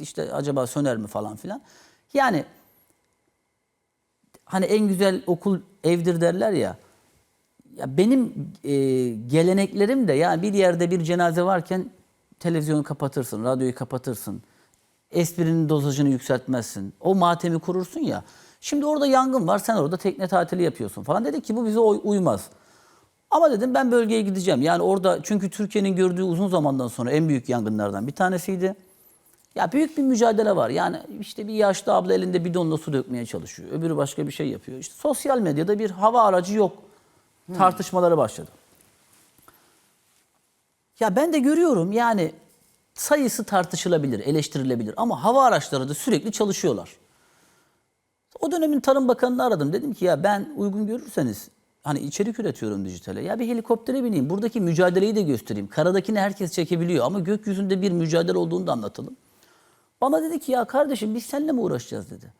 işte acaba söner mi falan filan. Yani hani en güzel okul evdir derler ya. Ya benim e, geleneklerim de yani bir yerde bir cenaze varken televizyonu kapatırsın, radyoyu kapatırsın. Esprinin dozajını yükseltmezsin. O matemi kurursun ya. Şimdi orada yangın var, sen orada tekne tatili yapıyorsun falan. Dedik ki bu bize uy- uymaz. Ama dedim ben bölgeye gideceğim. Yani orada çünkü Türkiye'nin gördüğü uzun zamandan sonra en büyük yangınlardan bir tanesiydi. Ya büyük bir mücadele var. Yani işte bir yaşlı abla elinde bidonla su dökmeye çalışıyor. Öbürü başka bir şey yapıyor. İşte sosyal medyada bir hava aracı yok. Tartışmaları başladı. Ya ben de görüyorum yani sayısı tartışılabilir, eleştirilebilir ama hava araçları da sürekli çalışıyorlar. O dönemin Tarım Bakanı'nı aradım. Dedim ki ya ben uygun görürseniz hani içerik üretiyorum dijitale. Ya bir helikoptere bineyim. Buradaki mücadeleyi de göstereyim. Karadakini herkes çekebiliyor ama gökyüzünde bir mücadele olduğunu da anlatalım. Bana dedi ki ya kardeşim biz seninle mi uğraşacağız dedi.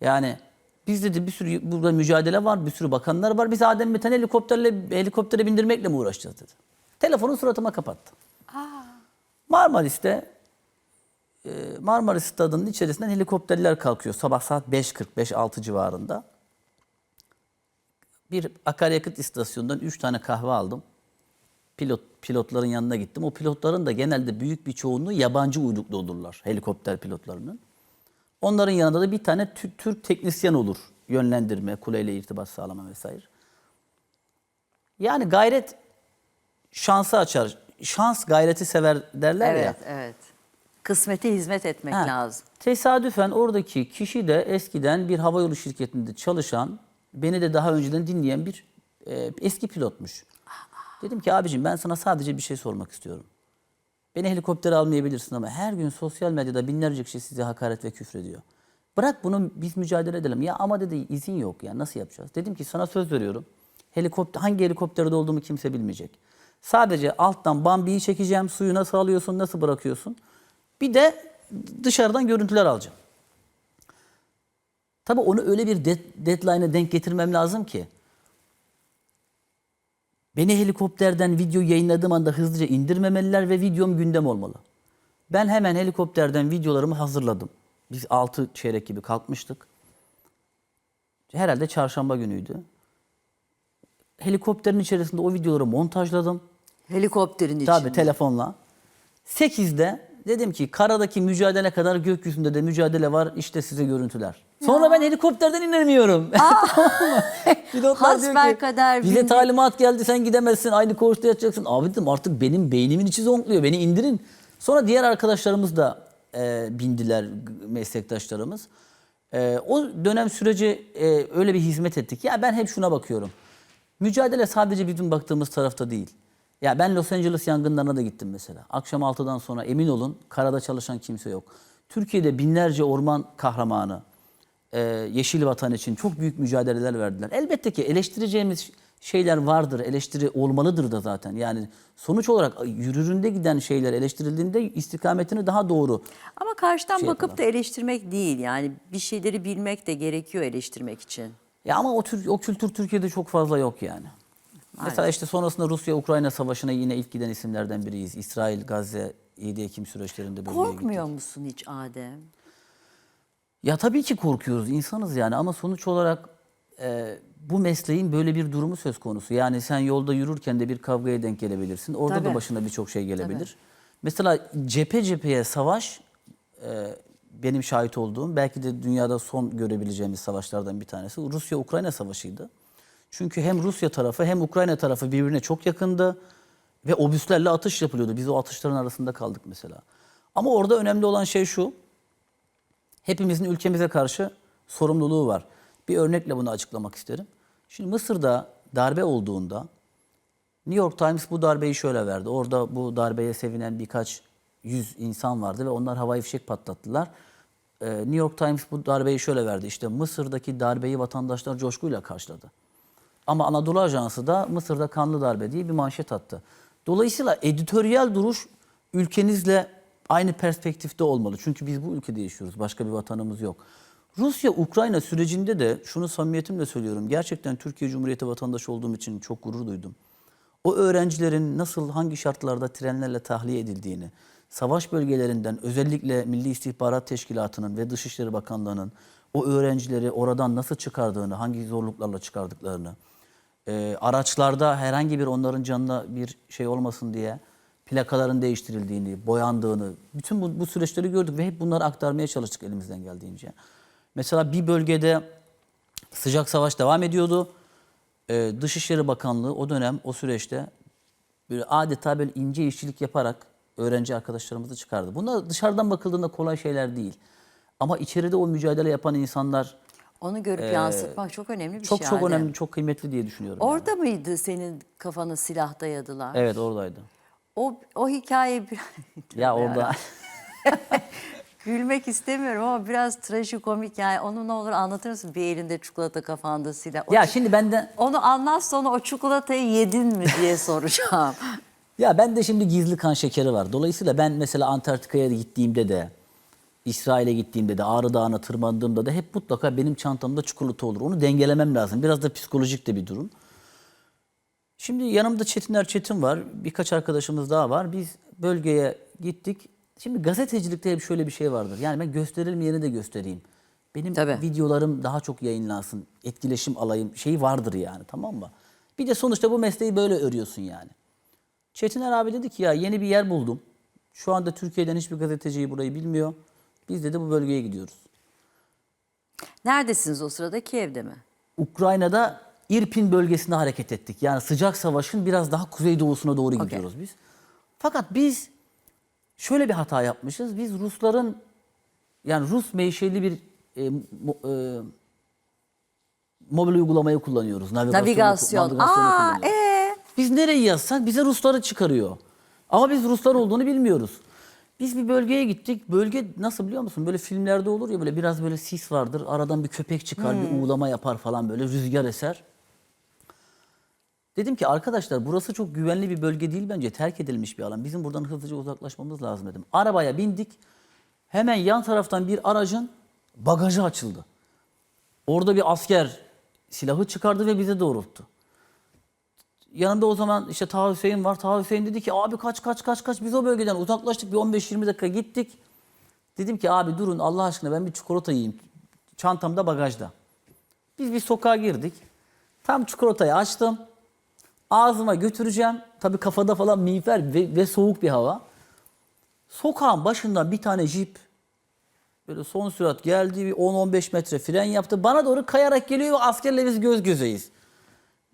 Yani biz dedi bir sürü burada mücadele var, bir sürü bakanlar var. Biz Adem Metin helikopterle helikoptere bindirmekle mi uğraşacağız dedi. Telefonu suratıma kapattı. Marmaris'te e, Marmaris stadının içerisinden helikopterler kalkıyor sabah saat 5.45-6 civarında. Bir akaryakıt istasyonundan 3 tane kahve aldım. Pilot pilotların yanına gittim. O pilotların da genelde büyük bir çoğunluğu yabancı uyruklu olurlar helikopter pilotlarının. Onların yanında da bir tane tü- Türk teknisyen olur. Yönlendirme, kuleyle irtibat sağlama vesaire. Yani gayret şansı açar. Şans gayreti sever derler ya. Evet, evet. Kısmete hizmet etmek Ha, lazım. Tesadüfen oradaki kişi de eskiden bir havayolu şirketinde çalışan, beni de daha önceden dinleyen bir e, eski pilotmuş. Dedim ki abicim ben sana sadece bir şey sormak istiyorum. Beni helikoptere almayabilirsin ama her gün sosyal medyada binlerce kişi size hakaret ve küfrediyor. Bırak bunu biz mücadele edelim. Ya ama dedi izin yok ya nasıl yapacağız? Dedim ki sana söz veriyorum. Helikopter, hangi helikopterde olduğumu kimse bilmeyecek. Sadece alttan bambiyi çekeceğim. Suyu nasıl alıyorsun, nasıl bırakıyorsun? Bir de dışarıdan görüntüler alacağım. Tabii onu öyle bir dead- deadline'e denk getirmem lazım ki. Beni helikopterden video yayınladığım anda hızlıca indirmemeliler ve videom gündem olmalı. Ben hemen helikopterden videolarımı hazırladım. Biz 6 çeyrek gibi kalkmıştık. Herhalde çarşamba günüydü. Helikopterin içerisinde o videoları montajladım. Helikopterin içinde. Tabii telefonla. 8'de dedim ki karadaki mücadele kadar gökyüzünde de mücadele var. İşte size görüntüler. Sonra ben helikopterden inemiyorum. Pilotlar diyor ki Hasbelkader bize bindik." talimat geldi sen gidemezsin aynı koğuşta yatacaksın. Abi dedim artık benim beynimin içi zonkluyor beni indirin. Sonra diğer arkadaşlarımız da e, bindiler meslektaşlarımız. E, o dönem süreci e, öyle bir hizmet ettik. Ya ben hep şuna bakıyorum. Mücadele sadece bizim baktığımız tarafta değil. Ya ben Los Angeles yangınlarına da gittim mesela. Akşam 6'dan sonra emin olun karada çalışan kimse yok. Türkiye'de binlerce orman kahramanı, e, Yeşil Vatan için çok büyük mücadeleler verdiler. Elbette ki eleştireceğimiz şeyler vardır, eleştiri olmalıdır da zaten. Yani sonuç olarak yürüründe giden şeyler eleştirildiğinde istikametini daha doğru. Ama karşıdan Şey bakıp da eleştirmek değil. Yani bir şeyleri bilmek de gerekiyor eleştirmek için. Ya ama o, tür, o kültür Türkiye'de çok fazla yok yani. Mesela işte sonrasında Rusya-Ukrayna savaşına yine ilk giden isimlerden biriyiz. İsrail, Gazze, 7 Ekim süreçlerinde bölgeye Korkmuyor gittik. musun hiç Adem? Ya tabii ki korkuyoruz, insanız yani ama sonuç olarak e, bu mesleğin böyle bir durumu söz konusu. Yani sen yolda yürürken de bir kavgaya denk gelebilirsin. Orada Tabii. da başına birçok şey gelebilir. Mesela cephe cepheye savaş e, benim şahit olduğum belki de dünyada son görebileceğimiz savaşlardan bir tanesi Rusya-Ukrayna savaşıydı. Çünkü hem Rusya tarafı hem Ukrayna tarafı birbirine çok yakındı ve obüslerle atış yapılıyordu. Biz o atışların arasında kaldık mesela. Ama orada önemli olan şey şu hepimizin ülkemize karşı sorumluluğu var. Bir örnekle bunu açıklamak isterim. Şimdi Mısır'da darbe olduğunda New York Times bu darbeyi şöyle verdi. Orada bu darbeye sevinen birkaç yüz insan vardı ve onlar havai fişek patlattılar. Ee, New York Times bu darbeyi şöyle verdi. İşte Mısır'daki darbeyi vatandaşlar coşkuyla karşıladı. Ama Anadolu Ajansı da Mısır'da kanlı darbe diye bir manşet attı. Dolayısıyla editoryal duruş ülkenizle aynı perspektifte olmalı. Çünkü biz bu ülkede yaşıyoruz. Başka bir vatanımız yok. Rusya-Ukrayna sürecinde de şunu samimiyetimle söylüyorum. Gerçekten Türkiye Cumhuriyeti vatandaşı olduğum için çok gurur duydum. O öğrencilerin nasıl hangi şartlarda trenlerle tahliye edildiğini, savaş bölgelerinden özellikle Milli İstihbarat Teşkilatı'nın ve Dışişleri Bakanlığı'nın o öğrencileri oradan nasıl çıkardığını, hangi zorluklarla çıkardıklarını, e, araçlarda herhangi bir onların canına bir şey olmasın diye plakaların değiştirildiğini, boyandığını, bütün bu, bu süreçleri gördük ve hep bunları aktarmaya çalıştık elimizden geldiğince. Mesela bir bölgede sıcak savaş devam ediyordu. Ee, Dışişleri Bakanlığı o dönem, o süreçte böyle adeta böyle ince işçilik yaparak öğrenci arkadaşlarımızı çıkardı. Bunlar dışarıdan bakıldığında kolay şeyler değil. Ama içeride o mücadele yapan insanlar Onu görüp yansıtmak çok önemli bir çok şey. çok Adem. önemli, çok kıymetli diye düşünüyorum. yani. Orada mıydı senin kafana silah dayadılar? Evet oradaydı. O, o hikaye bir... Ya orada Gülmek istemiyorum ama biraz trajikomik yani. Onu ne olur anlatır mısın? Bir elinde çikolata kafanda silah. O ya şimdi benden Onu anlat sonra o çikolatayı yedin mi diye soracağım. Ya ben de şimdi gizli kan şekeri var. Dolayısıyla ben mesela Antarktika'ya gittiğimde de, İsrail'e gittiğimde de, Ağrı Dağı'na tırmandığımda da hep mutlaka benim çantamda çikolata olur. Onu dengelemem lazım. Biraz da psikolojik de bir durum. Şimdi yanımda Çetinler Çetin var. Birkaç arkadaşımız daha var. Biz bölgeye gittik. Şimdi gazetecilikte hep şöyle bir şey vardır. Yani ben gösterilmeyeni de göstereyim. Benim Tabii. videolarım daha çok yayınlansın. Etkileşim alayım. Şeyi vardır yani tamam mı? Bir de sonuçta bu mesleği böyle örüyorsun yani. Çetiner abi dedi ki ya yeni bir yer buldum. Şu anda Türkiye'den hiçbir gazeteciyi burayı bilmiyor. Biz dedi bu bölgeye gidiyoruz. Neredesiniz o sırada? Kiev'de mi? Ukrayna'da İrpin bölgesinde hareket ettik. Yani sıcak savaşın biraz daha kuzeydoğusuna doğru gidiyoruz biz. Fakat biz şöyle bir hata yapmışız. Biz Rusların yani Rus menşeli bir e, mo- e, mobil uygulamayı kullanıyoruz. Navigasyon. Navigasyon. Aa, ee? Biz nereyi yazsak bize Rusları çıkarıyor. Ama biz Ruslar olduğunu bilmiyoruz. Biz bir bölgeye gittik. Bölge nasıl biliyor musun? Böyle filmlerde olur ya böyle biraz böyle sis vardır. Aradan bir köpek çıkar, bir uğulama yapar falan böyle rüzgar eser. Dedim ki arkadaşlar burası çok güvenli bir bölge değil bence. Terk edilmiş bir alan. Bizim buradan hızlıca uzaklaşmamız lazım dedim. Arabaya bindik. Hemen yan taraftan bir aracın bagajı açıldı. Orada bir asker silahı çıkardı ve bize doğrulttu. Yanımda o zaman işte Taha Hüseyin var. Taha Hüseyin dedi ki abi kaç kaç kaç kaç biz o bölgeden uzaklaştık bir 15-20 dakika gittik. Dedim ki abi durun Allah aşkına ben bir çikolata yiyeyim. Çantamda bagajda. Biz bir sokağa girdik. Tam çikolatayı açtım. Ağzıma götüreceğim. Tabii kafada falan miğfer ve, ve soğuk bir hava. Sokağın başından bir tane jip böyle son sürat geldi. Bir 10-15 metre fren yaptı. Bana doğru kayarak geliyor ve askerle biz göz gözeyiz.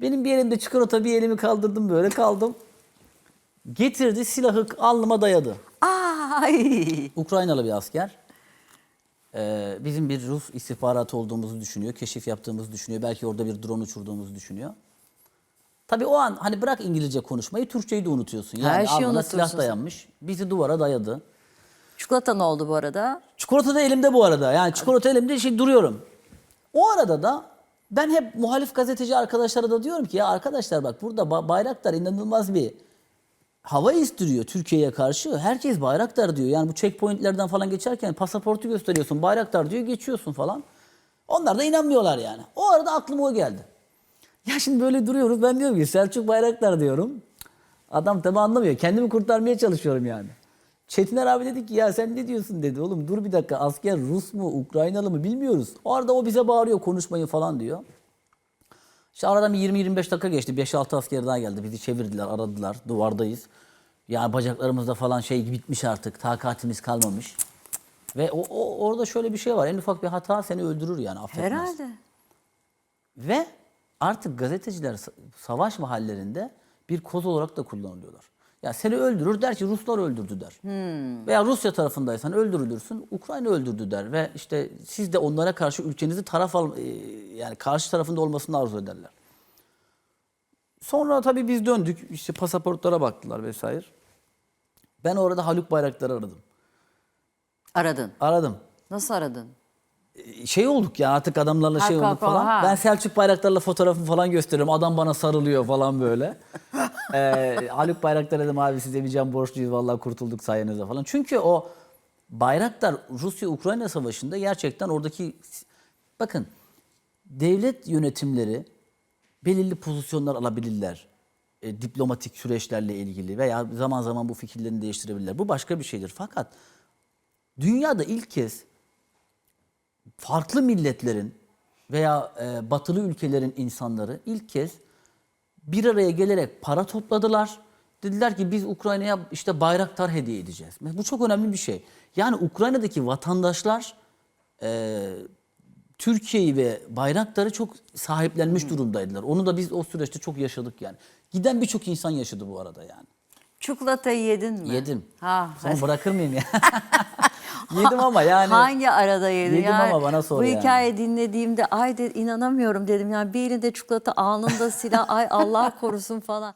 Benim bir elimde çikolata bir elimi kaldırdım böyle kaldım. Getirdi silahı alnıma dayadı. Ay. Ukraynalı bir asker. Ee, bizim bir Rus istihbaratı olduğumuzu düşünüyor. Keşif yaptığımızı düşünüyor. Belki orada bir drone uçurduğumuzu düşünüyor. Tabii o an hani bırak İngilizce konuşmayı Türkçeyi de unutuyorsun. Yani Her şeyi alnına silah dayanmış. Bizi duvara dayadı. Çikolata ne oldu bu arada? Çikolata da elimde bu arada. Yani çikolata elimde şey duruyorum. O arada da ben hep muhalif gazeteci arkadaşlara da diyorum ki ya arkadaşlar bak burada ba- Bayraktar inanılmaz bir hava istiriyor Türkiye'ye karşı. Herkes Bayraktar diyor. Yani bu checkpointlerden falan geçerken pasaportu gösteriyorsun. Bayraktar diyor geçiyorsun falan. Onlar da inanmıyorlar yani. O arada aklıma o geldi. Ya şimdi böyle duruyoruz. Ben diyorum ki Selçuk Bayraktar diyorum. Adam tabi anlamıyor. Kendimi kurtarmaya çalışıyorum yani. Çetiner abi dedi ki ya sen ne diyorsun dedi. Oğlum dur bir dakika asker Rus mu Ukraynalı mı bilmiyoruz. O arada o bize bağırıyor konuşmayın falan diyor. İşte aradan bir 20-25 dakika geçti. 5-6 asker daha geldi. Bizi çevirdiler, aradılar. Duvardayız. Yani bacaklarımızda falan şey bitmiş artık. Takatimiz kalmamış. Ve o, o- orada şöyle bir şey var. En ufak bir hata seni öldürür yani affetmez. Herhalde. Ve artık gazeteciler sa- savaş mahallerinde bir koz olarak da kullanılıyorlar. Ya seni öldürür der ki Ruslar öldürdü der. Veya Rusya tarafındaysan öldürülürsün Ukrayna öldürdü der. Ve işte siz de onlara karşı ülkenizi taraf al, e, yani karşı tarafında olmasını arzu ederler. Sonra tabii biz döndük işte pasaportlara baktılar vesaire. Ben orada Haluk Bayraktar'ı aradım. Aradın. Aradım. Nasıl aradın? şey olduk ya artık adamlarla Ha, şey olduk falan. ha. Ben Selçuk Bayraktar'la fotoğrafımı falan gösteriyorum. Adam bana sarılıyor falan böyle. ee, Haluk Bayraktar dedim abi size bir can borçluyuz vallahi kurtulduk sayenizde falan. Çünkü o Bayraktar Rusya-Ukrayna savaşında gerçekten oradaki bakın devlet yönetimleri belirli pozisyonlar alabilirler. e, diplomatik süreçlerle ilgili veya zaman zaman bu fikirlerini değiştirebilirler. Bu başka bir şeydir. Fakat dünyada ilk kez farklı milletlerin veya e, batılı ülkelerin insanları ilk kez bir araya gelerek para topladılar. Dediler ki biz Ukrayna'ya işte bayraktar hediye edeceğiz. Bu çok önemli bir şey. Yani Ukrayna'daki vatandaşlar e, Türkiye'yi ve bayraktarı çok sahiplenmiş durumdaydılar. Onu da biz o süreçte çok yaşadık yani. Giden birçok insan yaşadı bu arada yani. Çikolatayı yedin mi? Yedim. Ha. Sonra bırakır mıyım ya? Yedim ama yani. Hangi arada yedin? Yedim Yani ama bana sor Bu yani. hikaye dinlediğimde ay de, inanamıyorum dedim. Yani bir elinde çikolata, alnında silah, ay Allah korusun falan.